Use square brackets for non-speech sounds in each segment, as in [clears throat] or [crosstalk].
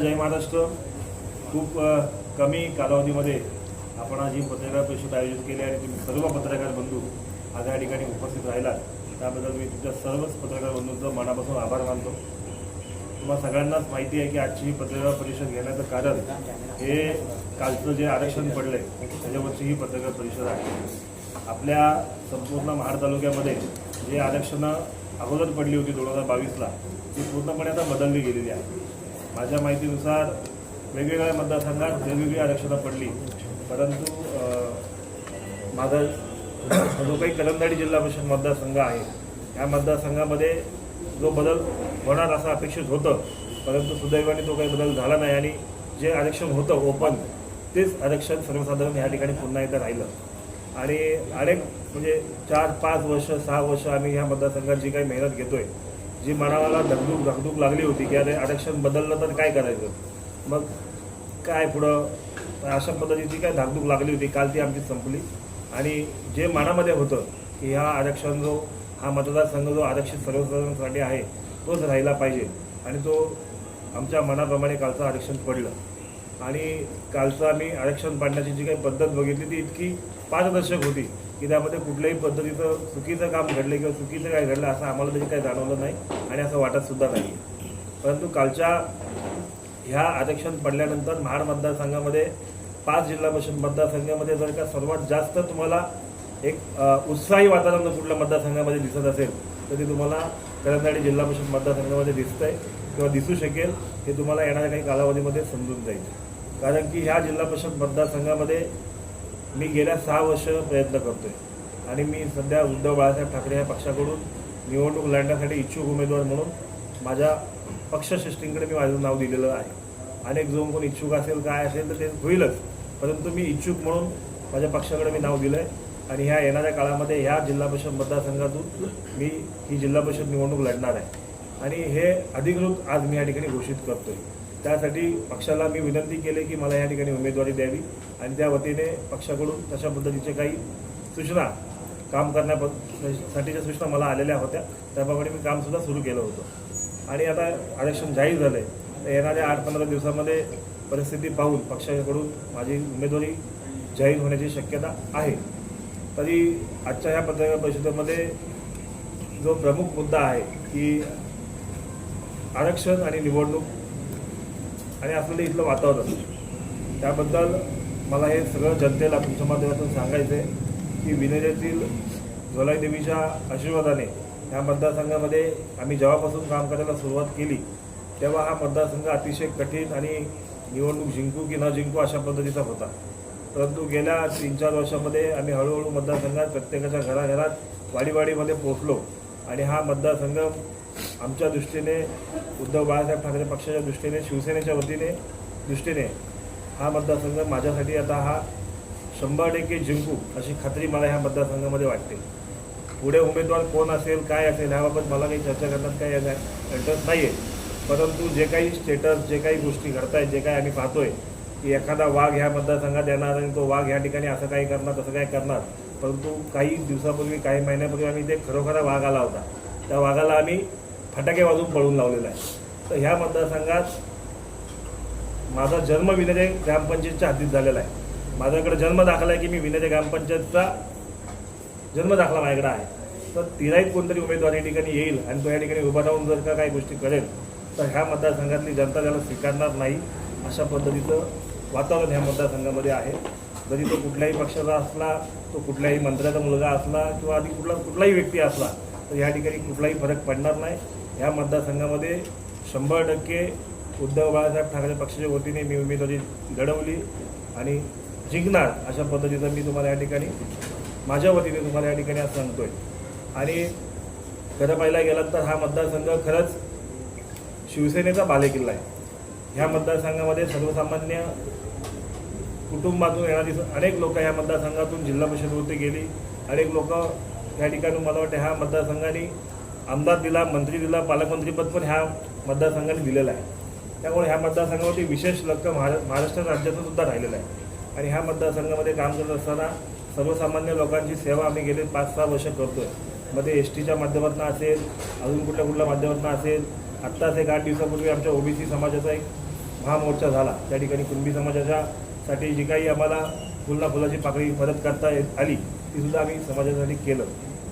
जय महाराष्ट्र. खूप कमी कालावधीमध्ये आपण आज ही पत्रकार परिषद आयोजित केली आणि तुम्ही सर्व पत्रकार बंधू आज या ठिकाणी उपस्थित राहिलात. त्याबद्दल मी तुमच्या सर्वच पत्रकार बंधूंचं मनापासून आभार मानतो. तुम्हाला सगळ्यांनाच माहिती आहे की आजची ही पत्रकार परिषद घेण्याचं कारण हे कालचं जे आरक्षण पडलं आहे त्याच्यावरची ही पत्रकार परिषद आहे. आपल्या संपूर्ण महाड तालुक्यामध्ये जे आरक्षणं अगोदर पडली होती दोन हजार बावीसला ती पूर्णपणे आता बदलली गेलेली आहे. माझ्या माहितीनुसार वेगवेगळ्या मतदारसंघात वेगवेगळी आरक्षणं पडली. परंतु अं, माझा जो काही करंदाडी जिल्हा परिषद मतदारसंघ आहे. या मतदारसंघामध्ये जो बदल होणार असं अपेक्षित होतं परंतु सुदैवाने तो काही बदल झाला नाही आणि जे आरक्षण होतं ओपन तेच आरक्षण सर्वसाधारण या ठिकाणी पुन्हा एकदा राहिलं. आणि अनेक म्हणजे चार पाच वर्ष सहा वर्ष आम्ही ह्या मतदारसंघात जी काही मेहनत घेतोय जी मनाला धगधूक धगधूक लागली होती की अरे आरक्षण बदललं तर काय करायचं? मग काय पुढं? अशा पद्धतीची काय धाकधूक लागली होती. काल ती आमची संपली. आणि जे मनामध्ये होतं की हा आरक्षण जो हा मतदारसंघ जो आरक्षित सर्वसाधारणसाठी आहे तोच राहिला पाहिजे. आणि तो आमच्या मनाप्रमाणे कालचं आरक्षण पडलं. आणि कालचं आम्ही आरक्षण पाडण्याची जी काही पद्धत बघितली ती इतकी पारदर्शक होती की त्यामध्ये कुठल्याही पद्धतीचं चुकीचं काम घडलं किंवा चुकीचं काय घडलं असं आम्हाला तरी काही जाणवलं नाही आणि असं वाटत सुद्धा नाही. परंतु कालच्या ह्या आरक्षण पडल्यानंतर महाड मतदारसंघामध्ये पाच जिल्हा परिषद मतदारसंघामध्ये जर का सर्वात जास्त तुम्हाला एक उत्साही वातावरण कुठल्या मतदारसंघामध्ये दिसत असेल तर ते तुम्हाला करंदाडी जिल्हा परिषद मतदारसंघामध्ये दिसतंय किंवा दिसू शकेल. हे तुम्हाला येणाऱ्या काही कालावधीमध्ये समजून जाईल. कारण की ह्या जिल्हा परिषद मतदारसंघामध्ये मी गेल्या सहा वर्ष प्रयत्न करतोय. आणि मी सध्या उद्धव बाळासाहेब ठाकरे या पक्षाकडून निवडणूक लढण्यासाठी इच्छुक उमेदवार म्हणून माझ्या पक्षश्रेष्ठींकडे मी माझं नाव दिलेलं आहे. अनेक जो कोण इच्छुक असेल काय असेल तर ते होईलच. परंतु मी इच्छुक म्हणून माझ्या पक्षाकडे मी नाव दिलं आहे आणि ह्या येणाऱ्या काळामध्ये ह्या जिल्हा परिषद मतदारसंघातून मी ही जिल्हा परिषद निवडणूक लढणार आहे. आणि हे अधिकृत आज मी या ठिकाणी घोषित करतो आहे त्यासाठी पक्षाला मी विनंती केली की मला या ठिकाणी उमेदवारी द्यावी आणि त्या वतीने पक्षाकडून तशा पद्धतीचे काही सूचना काम करण्यासाठीच्या सूचना मला आलेल्या होत्या. त्याप्रमाणे मी कामसुद्धा सुरू केलं होतं. आणि आता आरक्षण जाहीर झालं आहे तर येणाऱ्या आठ पंधरा दिवसामध्ये परिस्थिती पाहून पक्षाकडून माझी उमेदवारी जाहीर होण्याची शक्यता आहे. तरी आजच्या ह्या पत्रकार परिषदेमध्ये जो प्रमुख मुद्दा आहे की आरक्षण आणि निवडणूक आणि असलेलं म्हणजे इथलं वातावरण. त्याबद्दल मला हे सगळं जनतेला तुमच्या माध्यमातून सांगायचं आहे की विनेजेतील ज्वलाई देवीच्या आशीर्वादाने ह्या मतदारसंघामध्ये आम्ही जेव्हापासून काम करायला सुरुवात केली तेव्हा हा मतदारसंघ अतिशय कठीण आणि निवडणूक जिंकू की न जिंकू अशा पद्धतीचा होता. परंतु गेल्या तीन चार वर्षामध्ये आम्ही हळूहळू मतदारसंघात प्रत्येकाच्या घराघरात वाडीवाडीमध्ये पोहोचलो आणि हा मतदारसंघ आमच्या दृष्टीने उद्धव बाळासाहेब ठाकरे पक्षाच्या दृष्टीने शिवसेनेच्या वतीने दृष्टीने हा मतदारसंघ माझ्यासाठी आता हा शंभर टक्के जिंकू अशी खात्री मला ह्या मतदारसंघामध्ये वाटते. पुढे उमेदवार कोण असेल काय असेल ह्याबाबत मला काही चर्चा करण्यात काही इंटरेस्ट नाही आहे परंतु जे काही स्टेटस जे काही गोष्टी घडतायत जे काही आम्ही पाहतोय की एखादा वाघ ह्या मतदारसंघात येणार आणि तो वाघ ह्या ठिकाणी असं काही करणार तसं काही करणार. परंतु काही दिवसापूर्वी काही महिन्यापूर्वी आम्ही ते खरोखरा वाघ आला होता. त्या वाघाला आम्ही फटाके वाजून पळून लावलेला आहे. तर ह्या मतदारसंघात माझा जन्म विनय ग्रामपंचायतच्या हद्दीत झालेला आहे. माझ्याकडे जन्म दाखला आहे की मी विनय ग्रामपंचायतचा जन्म दाखला माझ्याकडे आहे. तर तिलाही कोणतरी उमेदवार या ठिकाणी येईल आणि तो या ठिकाणी उभा राहून जर का काही गोष्टी करेल तर ह्या मतदारसंघातली जनता त्याला स्वीकारणार नाही अशा पद्धतीचं वातावरण ह्या मतदारसंघामध्ये आहे. जरी तो कुठल्याही पक्षाचा असला तो कुठल्याही मंत्र्याचा मुलगा असला किंवा आधी कुठला कुठलाही व्यक्ती असला तर या ठिकाणी कुठलाही फरक पडणार नाही. ह्या मतदारसंघामध्ये शंभर टक्के उद्धव बाळासाहेब ठाकरे पक्षाच्या वतीने मी उमेदवारी लढवली आणि जिंकणार अशा पद्धतीचं मी तुम्हाला या ठिकाणी माझ्या वतीने तुम्हाला या ठिकाणी आज सांगतोय. आणि खरं पाहायला गेलात तर हा मतदारसंघ खरंच शिवसेनेचा बालेकिल्ला आहे. ह्या मतदारसंघामध्ये सर्वसामान्य कुटुंबातून येणारी अनेक लोक ह्या मतदारसंघातून जिल्हा परिषदवरती गेली. अनेक लोक या ठिकाणी मला वाटतं ह्या मतदारसंघाने आमदार दिला मंत्री दिला पालकमंत्रीपद पण ह्या मतदारसंघाने दिलेलं आहे. त्यामुळे ह्या मतदारसंघावरती विशेष लक्ष महारा महाराष्ट्र राज्यातून सुद्धा राहिलेलं आहे. आणि ह्या मतदारसंघामध्ये काम करत असताना सर्वसामान्य लोकांची सेवा आम्ही गेले पाच सहा वर्ष करतोय. आहे मध्ये एस टीच्या माध्यमातून असेल अजून कुठल्या कुठल्या माध्यमातून असेल आत्ताच एक आठ दिवसापूर्वी आमच्या ओबीसी समाजाचा एक महामोर्चा झाला. त्या ठिकाणी कुणबी समाजाच्या साठी जी काही आम्हाला फुलना फुलाची पाकळी मदत करता येत आली तीसुद्धा आम्ही समाजासाठी केलं.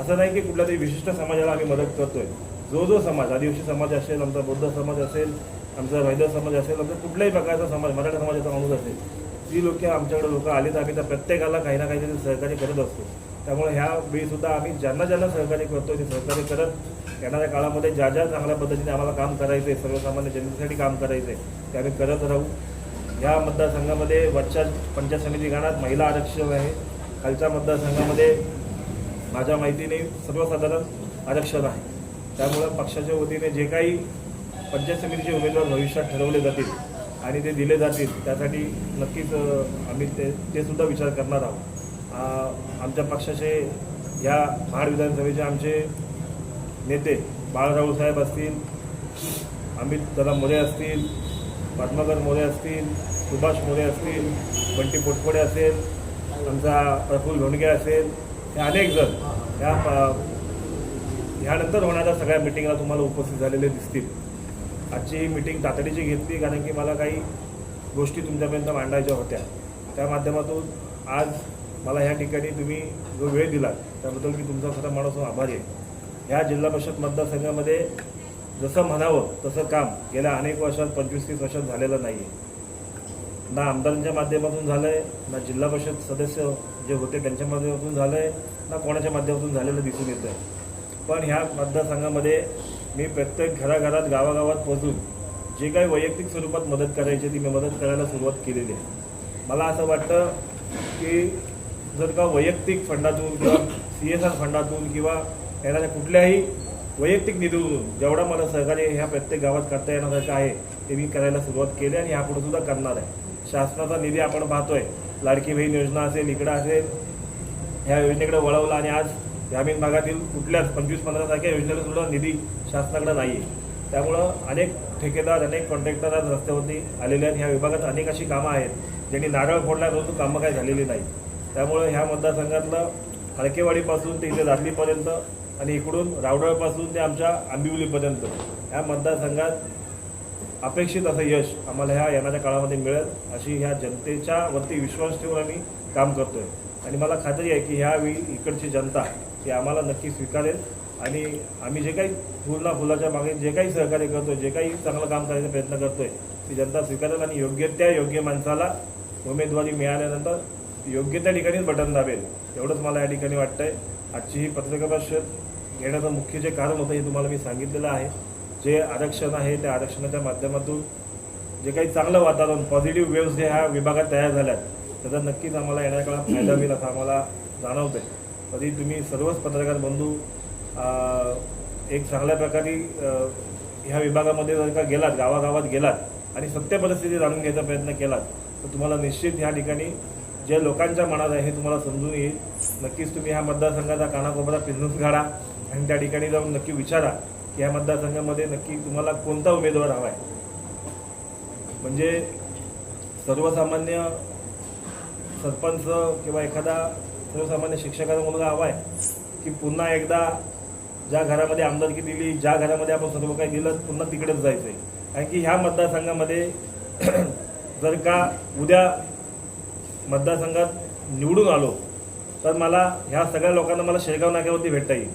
असं नाही की कुठल्या तरी विशिष्ट समाजाला आम्ही मदत करतोय. जो जो समाज आदिवासी समाज असेल आमचा बौद्ध समाज असेल आमचा वैद्य समाज असेल आमचा कुठल्याही प्रकारचा समाज मराठा समाजाचा माणूस असेल ती लोक आमच्याकडे लोक आले तर आम्ही त्या प्रत्येकाला काही ना काहीतरी सहकार्य करत असतो. त्यामुळे ह्या वेळीसुद्धा आम्ही ज्यांना ज्यांना सहकार्य करतोय ते सहकार्य करत येणाऱ्या काळामध्ये ज्या ज्या चांगल्या पद्धतीने आम्हाला काम करायचं आहे सर्वसामान्य जनतेसाठी काम करायचं आहे ते आम्ही करत राहू. या मतदारसंघामध्ये वरच्या पंचायत समिती गणात महिला आरक्षण आहे. खालच्या मतदारसंघामध्ये माझ्या माहितीने सर्वसाधारण आरक्षण आहे. त्यामुळं पक्षाच्या वतीने जे काही पंचायत समितीचे उमेदवार भविष्यात ठरवले जातील आणि ते दिले जातील त्यासाठी नक्कीच आम्ही ते ते सुद्धा विचार करणार आहोत. आमच्या पक्षाचे या महाड विधानसभेचे आमचे नेते बाळाराव साहेब असतील अमित दादा मोरे असतील पद्माकर मोरे असतील सुभाष मोरे असतील बंटी पोटफोडे असेल आमचा प्रफुल्ल लोणगे असेल हे अनेक जण ह्या ह्यानंतर होणाऱ्या सगळ्या मिटिंगला तुम्हाला उपस्थित झालेले दिसतील. आजची ही मिटिंग तातडीची घेतली कारण की मला काही गोष्टी तुमच्यापर्यंत मांडायच्या होत्या. त्या माध्यमातून आज मला ह्या ठिकाणी तुम्ही जो वेळ दिला त्याबद्दल मी तुमचा खरा माणूस आभारी आहे. ह्या जिल्हा परिषद मतदारसंघामध्ये जसं म्हणावं तसं काम गेल्या अनेक वर्षात पंचवीस तीस वर्षात झालेलं नाही आहे ना आमदारांच्या माध्यमातून झालं आहे ना जिल्हा परिषद सदस्य जे होते त्यांच्या माध्यमातून झालं आहे ना कोणाच्या माध्यमातून झालेलं दिसून येतं आहे पण ह्या मतदारसंघामध्ये मी प्रत्येक घराघरात गावागावात पोहोचून जे काही वैयक्तिक स्वरूपात मदत करायची ती मी मदत करायला सुरुवात केलेली आहे. मला असं वाटतं की जर का वैयक्तिक फंडातून किंवा सी एस आर फंडातून किंवा येणाऱ्या कुठल्याही वैयक्तिक निधीतून जेवढा मला सहकार्य ह्या प्रत्येक गावात करता येण्यासारखं आहे ते मी करायला सुरुवात केली आणि यापुढे सुद्धा करणार आहे. शासनाचा निधी आपण पाहतोय. लाडकी बहीण योजना असेल इकडं असेल ह्या योजनेकडे वळवला आणि आज ग्रामीण भागातील कुठल्याच पंचवीस पंधरा सारख्या योजनेला सुद्धा निधी शासनाकडे नाही आहे त्यामुळं अनेक ठेकेदार अनेक कॉन्ट्रॅक्टर आज रस्त्यावरती आलेले आहेत. ह्या विभागात अनेक अशी कामं आहेत ज्यांनी नारळ फोडल्या परंतु कामं काही झालेली नाही त्यामुळं ह्या मतदारसंघातलं हडकेवाडीपासून ते इथे दादलीपर्यंत आणि इकडून रावडळपासून ते आमच्या आंबिवलीपर्यंत ह्या मतदारसंघात अपेक्षित असं यश आम्हाला ह्या येणाऱ्या काळामध्ये मिळेल अशी ह्या जनतेच्या वरती विश्वास ठेवून आम्ही काम करतोय. आणि मला खात्री आहे की ह्यावेळी इकडची जनता ही आम्हाला नक्की स्वीकारेल. आणि आम्ही जे काही फुलना फुलाच्या मागे जे काही सहकार्य करतोय जे काही चांगलं काम करायचा प्रयत्न करतोय ती जनता स्वीकारेल आणि योग्य त्या योग्य माणसाला उमेदवारी मिळाल्यानंतर योग्य त्या ठिकाणीच बटन दाबेल. एवढंच मला या ठिकाणी वाटतंय. आजची ही पत्रकार परिषद घेण्याचं मुख्य जे कारण होतं हे तुम्हाला मी सांगितलेलं आहे. जे आरक्षण आहे त्या आरक्षणाच्या माध्यमातून जे काही चांगलं वातावरण पॉझिटिव्ह वेव्स जे ह्या विभागात तयार झाल्यात त्याचा नक्कीच आम्हाला येणाऱ्या काळात फायदा होईल असं आम्हाला जाणवतंय. तरी तुम्ही सर्वच पत्रकार बंधू एक चांगल्या प्रकारे ह्या विभागामध्ये जर का गेलात गावागावात गेलात आणि सत्य परिस्थिती जाणून घ्यायचा प्रयत्न केलात तर तुम्हाला निश्चित ह्या ठिकाणी जे लोकांच्या मनात आहे हे तुम्हाला समजून येईल. नक्कीच तुम्ही ह्या मतदारसंघाचा कानाकोपरा बिझनेस काढा आणि त्या ठिकाणी जाऊन नक्की विचारा. की मतदारसंघामध्ये नक्की तुम्हाला कोणता उमेदवार हवा आहे? म्हणजे सर्वसामान्य सरपंच किंवा एखादा सर्वसामान्य शिक्षकाचा मुलगा हवा आहे की पुन्हा एकदा ज्या घरामध्ये आमदारकी दिली ज्या घरामध्ये आपण सर्व काही दिलं पुन्हा तिकडेच जायचं आहे कारण की ह्या मतदारसंघामध्ये [clears throat] जर का उद्या मतदारसंघात निवडून आलो तर मला ह्या सगळ्या लोकांना मला शेगाव नाक्यावरती भेटता येईल.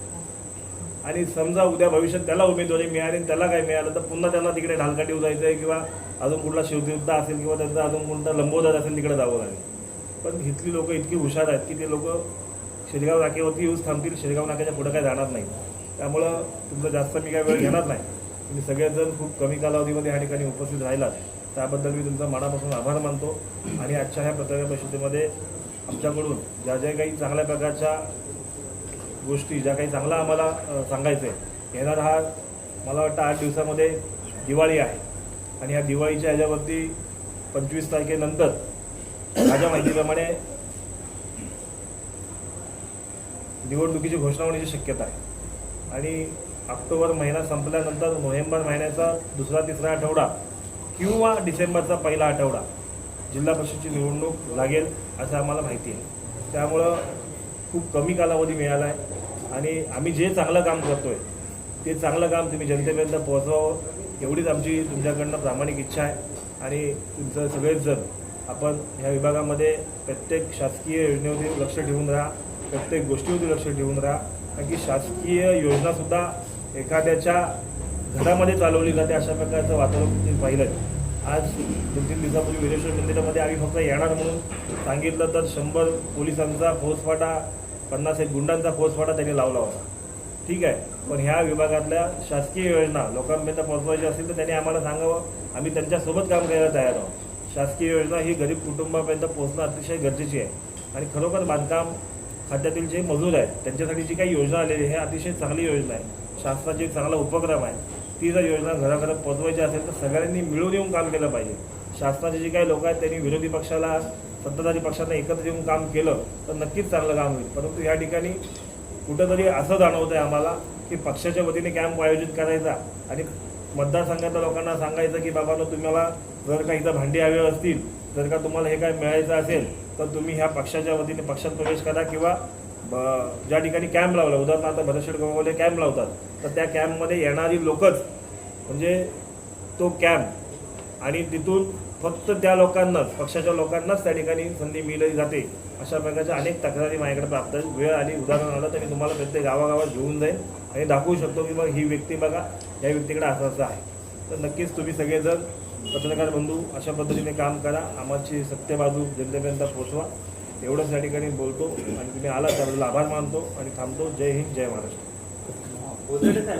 आणि समजा उद्या भविष्यात त्याला उमेदवारी मिळाली आणि त्याला काय मिळालं तर पुन्हा त्यांना तिकडे ढालकाटीवर जायचं आहे किंवा अजून कुठला शिवतीर्थ असेल किंवा त्यांचा अजून कोणता लंबोदर असेल तिकडे जावं लागेल. पण इथली लोक इतकी हुशार आहेत की ते लोक शेरगाव नाक्यावरती येऊच थांबतील शेरगाव नाक्याच्या पुढे काय जाणार नाही. त्यामुळं तुमचा जास्त मी काय वेळ घेणार नाही. तुम्ही सगळेजण खूप कमी कालावधीमध्ये ह्या ठिकाणी उपस्थित राहिलात. त्याबद्दल मी तुमचा मनापासून आभार मानतो आणि आजच्या ह्या पत्रकार परिषदेमध्ये आमच्याकडून ज्या ज्या काही चांगल्या प्रकारच्या गोष्टी ज्या काही चांगला आम्हाला सांगायचं आहे येणार हा मला वाटतं आठ दिवसामध्ये दिवाळी आहे. आणि ह्या दिवाळीच्या ह्याच्यावरती पंचवीस तारखेनंतर माझ्या माहितीप्रमाणे निवडणुकीची घोषणा होण्याची शक्यता आहे. आणि ऑक्टोबर महिना संपल्यानंतर नोव्हेंबर महिन्याचा दुसरा तिसरा आठवडा किंवा डिसेंबरचा पहिला आठवडा जिल्हा परिषदची निवडणूक लागेल असं आम्हाला माहिती आहे. त्यामुळं खूप कमी कालावधी मिळाला आहे. आणि आम्ही जे चांगलं काम करतोय ते चांगलं काम तुम्ही जनतेपर्यंत पोहोचवावं. एवढीच आमची तुमच्याकडनं प्रामाणिक इच्छा आहे. आणि तुमचं सगळेच जण आपण ह्या विभागामध्ये प्रत्येक शासकीय योजनेवरती लक्ष ठेवून राहा प्रत्येक गोष्टीवरती लक्ष ठेवून राहा. कारण की शासकीय योजनासुद्धा एखाद्याच्या घरामध्ये चालवली जाते अशा प्रकारचं वातावरण तुम्ही पाहिलं आज दोन तीन दिवसापूर्वी विरेश्वर मंदिरामध्ये आम्ही फक्त येणार म्हणून सांगितलं तर शंभर पोलिसांचा फौजफाटा पन्नास एक गुंडांचा फौजफाटा त्यांनी लावला होता. ठीक आहे? पण ह्या विभागातल्या शासकीय योजना लोकांपर्यंत पोहोचवायची असतील तर त्यांनी आम्हाला सांगावं. आम्ही त्यांच्यासोबत काम करायला तयार आहोत. शासकीय योजना ही गरीब कुटुंबापर्यंत पोहोचणं अतिशय गरजेची आहे. आणि खरोखर बांधकाम खात्यातील जे मजूर आहेत त्यांच्यासाठी जी काही योजना आलेली आहे हे अतिशय चांगली योजना आहे. शासनाची एक चांगला उपक्रम आहे. ती जर योजना घराघरात पोहोचवायची असेल तर सगळ्यांनी मिळून येऊन काम केलं पाहिजे. शासनाचे जे काही लोक आहेत त्यांनी विरोधी पक्षाला सत्ताधारी पक्षांना एकत्र येऊन काम केलं तर नक्कीच चांगलं काम होईल. परंतु या ठिकाणी कुठंतरी असं जाणवतं आहे आम्हाला की पक्षाच्या वतीने कॅम्प आयोजित करायचा आणि मतदारसंघातल्या लोकांना सांगायचं की बाबांनो तुम्हाला जर का इथं भांडी हवे असतील जर का तुम्हाला हे काय मिळायचं असेल तर तुम्ही ह्या पक्षाच्या वतीने पक्षात प्रवेश करा किंवा ज्या ठिकाणी कॅम्प लावला उदाहरणार्थ भरतशेड गावामध्ये कॅम्प लावतात तर त्या कॅम्पमध्ये येणारी लोकच म्हणजे तो कॅम्प आणि तिथून फक्त त्या लोकांनाच पक्षाच्या लोकांनाच त्या ठिकाणी संधी मिळली जाते. अशा प्रकारच्या अनेक तक्रारी माझ्याकडे प्राप्त आहेत. वेळ आणि उदाहरण आलं तर मी तुम्हाला प्रत्येक गावागावात घेऊन जाईन आणि दाखवू शकतो की मग ही व्यक्ती बघा या व्यक्तीकडे असं असं आहे. तर नक्कीच तुम्ही सगळेजण पत्रकार बंधू अशा पद्धतीने काम करा. आम्हाची सत्य बाजू जनतेपर्यंत पोचवा एवढंच या ठिकाणी बोलतो आणि तुम्ही आला त्याबद्दल आभार मानतो आणि थांबतो. जय हिंद जय महाराष्ट्र.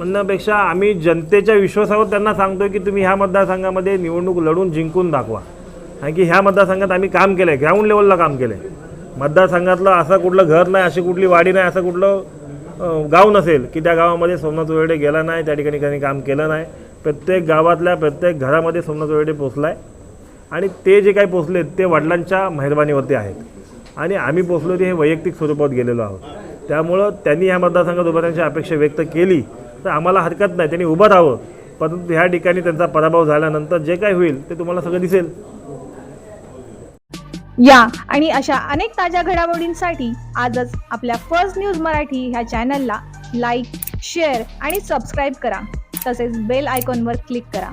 म्हणण्यापेक्षा आम्ही जनतेच्या विश्वासावर त्यांना सांगतो की तुम्ही ह्या मतदारसंघामध्ये निवडणूक लढून जिंकून दाखवा. कारण की ह्या मतदारसंघात आम्ही काम केलं आहे ग्राउंड लेवलला काम केलं आहे मतदारसंघातलं असं कुठलं घर नाही अशी कुठली वाडी नाही असं कुठलं गाव नसेल की त्या गावामध्ये सोमनाथ वेडे गेला नाही त्या ठिकाणी त्यांनी काम केलं नाही. प्रत्येक गावातल्या प्रत्येक घरामध्ये सोमनाथ वेडे पोचला आहे आणि ते जे काही पोचले ते वडिलांच्या मेहरबानीवरती आहेत. आणि आम्ही पोचलो ते हे वैयक्तिक स्वरूपात गेलेलो आहोत. त्यामुळं त्यांनी ह्या मतदारसंघात उभारण्याची अपेक्षा व्यक्त केली. तर आम्हाला हरकत नाही. त्यांनी उभं राहावं. परंतु ह्या ठिकाणी त्यांचा पराभव झाल्यानंतर जे काही होईल ते तुम्हाला सगळं दिसेल. या आणि अशा अनेक ताज्या घडामोडींसाठी आजच आपल्या फर्स्ट न्यूज मराठी ह्या चॅनलला लाईक शेअर आणि सबस्क्राईब करा. तसेच बेल आयकॉनवर क्लिक करा.